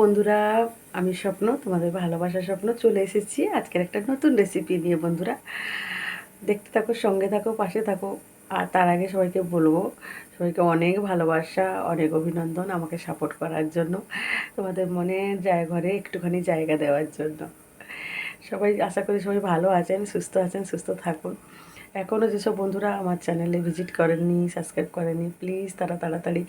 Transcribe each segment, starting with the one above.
বন্ধুরা, আমি স্বপ্ন, তোমাদের ভালোবাসার স্বপ্ন চলে এসেছি। আজকের একটা নতুন রেসিপি নিয়ে বন্ধুরা। দেখতে থাকো, সঙ্গে থাকো, পাশে থাকো। আর তার আগে সবাইকে বলব, সবাইকে অনেক ভালোবাসা, অনেক অভিনন্দন আমাকে সাপোর্ট করার জন্য, তোমাদের মনে যায় ঘরে একটুখানি জায়গা দেওয়ার জন্য। সবাই আশা করি সবাই ভালো আছেন, সুস্থ আছেন, সুস্থ থাকুন। এখনও যেসব বন্ধুরা আমার চ্যানেলে ভিজিট করেননি সাবস্ক্রাইব করেনি প্লিজ তারা তাড়াতাড়ি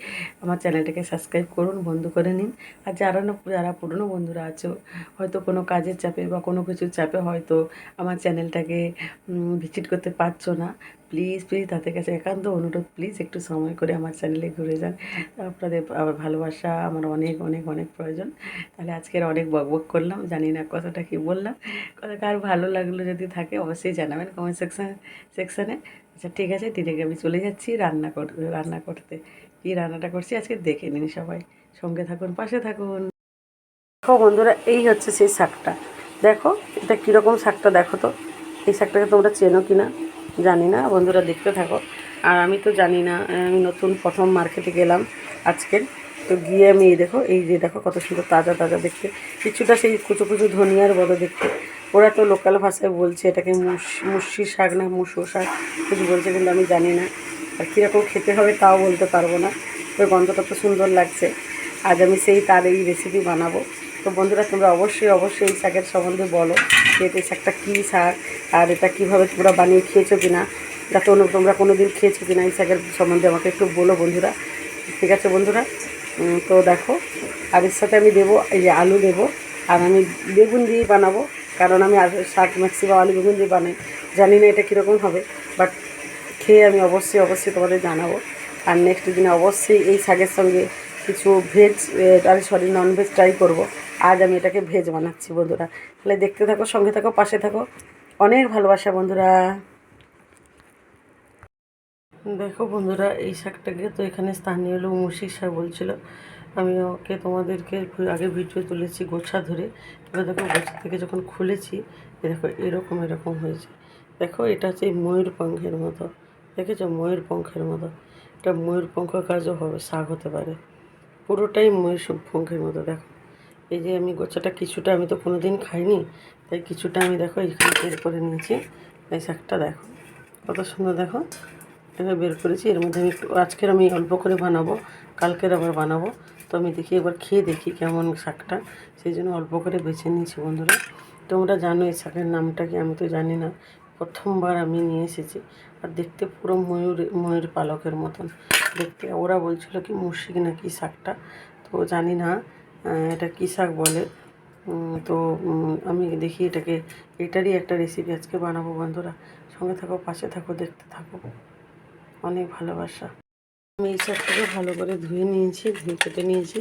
আমার চ্যানেলটাকে সাবস্ক্রাইব করুন, বন্ধ করে নিন। আর যারা যারা পুরনো বন্ধুরা আছো, হয়তো কোনো কাজের চাপে বা কোনো কিছুর চাপে হয়তো আমার চ্যানেলটাকে ভিজিট করতে পারছ না। প্লিজ প্লিজ তাদের কাছে একান্ত অনুরোধ প্লিজ একটু সময় করে আমার চ্যানেলে ঘুরে যান। আপনাদের ভালোবাসা আমার অনেক অনেক অনেক প্রয়োজন। তাহলে আজকের অনেক বকবক করলাম, জানি না কথাটা কি বললাম। কথা কার ভালো লাগল যদি থাকে অবশ্যই জানাবেন কমেন্ট সেকশন সেকশানে আচ্ছা ঠিক আছে ডিরেক্ট আমি চলে যাচ্ছি রান্না কর, রান্না করতে। কী রান্নাটা করছি? আজকে দেখে নিন সবাই। সঙ্গে থাকুন, পাশে থাকুন। দেখো বন্ধুরা, এই হচ্ছে সেই শাকটা। দেখো, এটা কীরকম শাকটা দেখো তো। এই শাকটাকে তোমরা চেনো কি না জানি না, বন্ধুরা দেখতে থাকো। আর আমি তো জানি না, আমি নতুন প্রথম মার্কেটে গেলাম আজকের তো গিয়ে আমি এই দেখো, এই যে দেখো কত সুন্দর তাজা তাজা দেখতে। কিছুটা সেই কুচু কুচু ধনিয়ার বড় দেখতে। ওরা তো লোকাল ভাষায় বলছে, এটাকে মুস শাক না মুসো শাক, কিছু বলছে, কিন্তু আমি জানি না। আর কীরকম খেতে হবে তাও বলতে পারব না। ওই গন্ধটা তো সুন্দর লাগছে। আজ আমি সেই তার এই রেসিপি বানাবো। তো বন্ধুরা, তোমরা অবশ্যই অবশ্যই এই শাকের সম্বন্ধে বলো যে এই শাকটা কী শাক আর এটা কীভাবে তোমরা বানিয়ে খেয়েছো কি না যাতে অন্য, তোমরা কোনো দিন খেয়েছো কি না এই শাকের সম্বন্ধে আমাকে একটু বলো বন্ধুরা। ঠিক আছে বন্ধুরা? তো দেখো আর এর সাথে আমি দেবো, এই যে আলু দেবো, আর আমি বেগুন দিয়েই বানাবো, কারণ আমি শাক ম্যাক্সিমাম আলু বেগুন দিয়ে বানাই। জানি না এটা কীরকম হবে বাট খেয়ে আমি অবশ্যই অবশ্যই তোমাদের জানাব। আর নেক্সট দিনে অবশ্যই এই শাকের সঙ্গে কিছু ভেজ আর সরি ননভেজ ট্রাই করব। আজ আমি এটাকে ভেজ বানাচ্ছি, বন্ধুরা। তাহলে দেখতে থাকো, সঙ্গে থাকো, পাশে থাকো। অনেক ভালোবাসা, বন্ধুরা। দেখো, বন্ধুরা, এই শাকটাকে তো এখানে স্থানীয় লোক মুসির শাক বলছিল। আমি ওকে তোমাদেরকে আগে ভিডিও তুলেছি গোছা ধরে। এবার দেখো, গোছা থেকে যখন খুলেছি দেখো, এরকম এরকম হয়েছে। দেখো, এটা হচ্ছে ময়ূর পঙ্খের মতো। দেখেছ? ময়ূর পঙ্খের মতো। এটা ময়ূর পঙ্খ কাজও হবে, শাক হতে পারে। পুরোটাই ময়ূর পঙ্খের মতো, দেখো। এই যে আমি গোছাটা কিছুটা আমি তো কোনো দিন খাইনি, তাই কিছুটা আমি দেখো এখানে বের করে নিয়েছি। এই শাকটা দেখো, কত সুন্দর দেখো। এটা বের করেছি, এর মধ্যে আমি একটু, আজকের আমি অল্প করে বানাবো, কালকের আবার বানাবো। তো আমি দেখি এবার খেয়ে দেখি কেমন শাকটা, সেই জন্য অল্প করে বেছে নিয়েছি বন্ধুরা। তোমরা জানো এই শাকের নামটা কি, আমি তো জানি না। প্রথমবার আমি নিয়ে এসেছি, আর দেখতে পুরো ময়ূর ময়ূর পালকের মতন। দেখতে ওরা বলছিল কি মুর্শিক নাকি শাকটা, তো জানি না। এটা কী শাক বলে? তো আমি দেখি এটাকে, এটারই একটা রেসিপি আজকে বানাবো বন্ধুরা। সঙ্গে থাকো, পাশে থাকো, দেখতে থাকো। অনেক ভালোবাসা। আমি এই শাকটাকে ভালো করে ধুয়ে নিয়েছি, ধুয়ে কেটে নিয়েছি।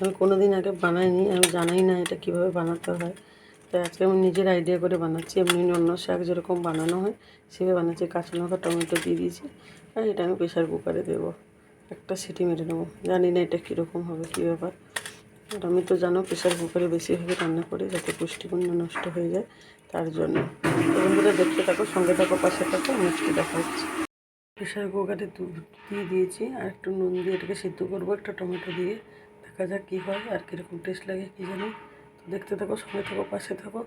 আমি কোনো দিন আগে বানাইনি, আমি জানাই না এটা কীভাবে বানাতে হয়। তাই আজকে আমি নিজের আইডিয়া করে বানাচ্ছি। এমনি অন্য শাক যেরকম বানানো হয়, সেভাবে বানাচ্ছি। কাঁচা লঙ্কা, টমেটো দিয়ে দিয়েছি। আর এটা আমি প্রেশার কুকারে দেবো। একটা সিটি মেরে নেব জানি না এটা কীরকম হবে, কী ব্যাপার। আর আমি তো জানো প্রেশার কুকারে বেশিরভাগে রান্না করি যাতে পুষ্টিগুণ নষ্ট হয়ে যায়, তার জন্য। বন্ধুরা, দেখতে থাকো, সঙ্গে থাকো, পাশে থাকো মিষ্টি দেখা হচ্ছে। প্রেশার কুকারে দুধ দিয়ে দিয়েছি, আর একটু নুন দিয়ে এটাকে সিদ্ধ করব, একটা টমেটো দিয়ে। দেখা যাক কী হয়, আর কীরকম টেস্ট লাগে কী জানি। তো দেখতে থাকো, সঙ্গে থাকো, পাশে থাকো।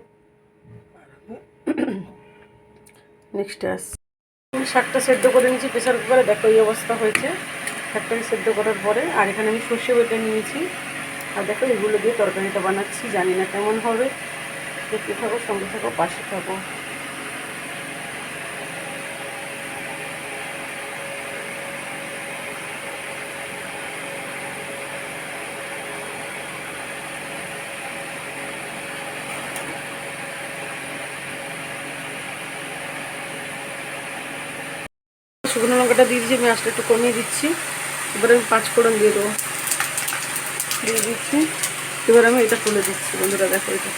নেক্সটে আসছি। শাকটা সেদ্ধ করে নিয়েছি, প্রেশার কুকারে। দেখো, এই অবস্থা হয়েছে। শাকটাকে সেদ্ধ করার পরে, আর এখানে আমি সর্ষে বেটে নিয়েছি। আর দেখো, এগুলো দিয়ে তরকারিটা বানাচ্ছি, জানি না কেমন হবে। দেখতে থাকো, সঙ্গে থাকো, পাশে থাকো। শুকনো লঙ্কাটা দিয়ে দিচ্ছি আমি আঁচটা একটু কমিয়ে দিচ্ছি। এবারে আমি পাঁচ ফোড়ন দিয়ে দেবো। দিয়ে দিচ্ছি। এবার আমি এটা তুলে দিচ্ছি, বন্ধুরা, দেখো এটা।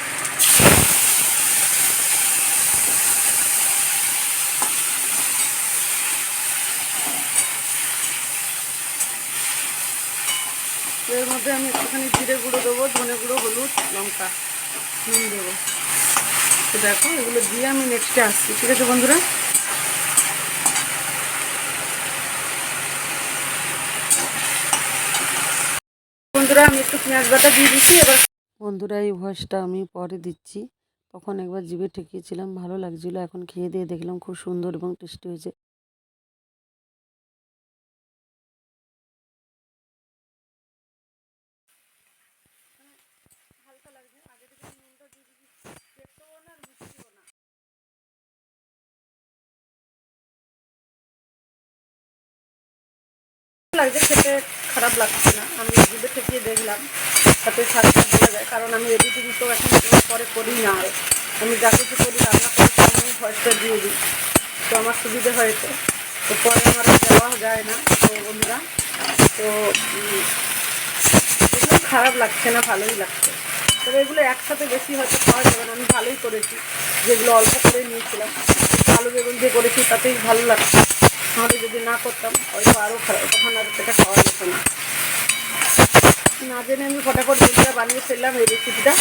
এর মধ্যে আমি একটুখানি জিরে গুঁড়ো দেবো, ধনে গুঁড়ো, হলুদ, লঙ্কা, নুন দেবো। তো দেখো, এগুলো দিয়ে আমি নেক্সটে আসছি, ঠিক আছে, বন্ধুরা? বন্ধুরা আমি একটু পেঁয়াজ বাটা দিয়ে দিচ্ছি এবার বন্ধুরা এই ভয়েসটা আমি পরে দিচ্ছি। তখন একবার জিভে ঠেকিয়েছিলাম ভালো লাগছিল। এখন খেয়ে দিয়ে দেখলাম খুব সুন্দর এবং টেস্টি হয়েছে। লাগছে খেতে। খারাপ লাগছে না। আমি জিভে ঠেকিয়ে দেখলাম, তাতে স্বাদটা বোঝা যায়। কারণ আমি এডিটিং তো এখন পরে করি না আর। আমি যা কিছু করি রান্না করি সব আমি ভয়েসটা দিয়ে দিই। তো আমার সুবিধে হয়েছে। তো পরে আমার দেওয়া যায় না, তো বন্ধুরা। তো এগুলো খারাপ লাগছে না, ভালোই লাগছে। তবে এগুলো একসাথে বেশি হয়তো খাওয়া যাবে না। আমি ভালোই করেছি। যেগুলো অল্প করে নিয়েছিলাম। আলু বেগুন দিয়ে করেছি তাতেই ভালো লাগছে। নাহলে যদি না করতাম, হয়তো আরও খারাপ, তখন আর সেটা খাওয়া যেত না। না জেনে আমি ফটাফট বন্ধুরা বানিয়ে ফেললাম এই রেসিপিটা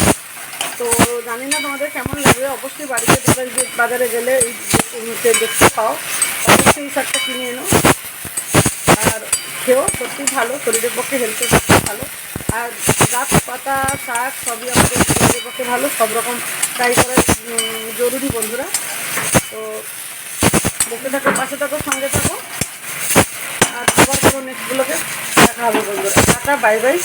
তো জানি না তোমাদের কেমন লাগবে, অবশ্যই বাড়িতে বাজারে যে- বাজারে গেলে এই দেখতে পাও। অবশ্যই এই শাকটা কিনে এনো। আর খেয়েও সত্যি ভালো, শরীরের পক্ষে হেলথের পক্ষে ভালো। আর গাছ, পাতা, শাক সবই আমাদের শরীরের পক্ষে ভালো, সব রকম ট্রাই করা জরুরি বন্ধুরা। তো দেখতে থাকো, পাশে থাকো, সঙ্গে থাকো। আর আবার কোনো নেক্সটগুলোকে দেখা হবে বন্ধুরা। Tata bye bye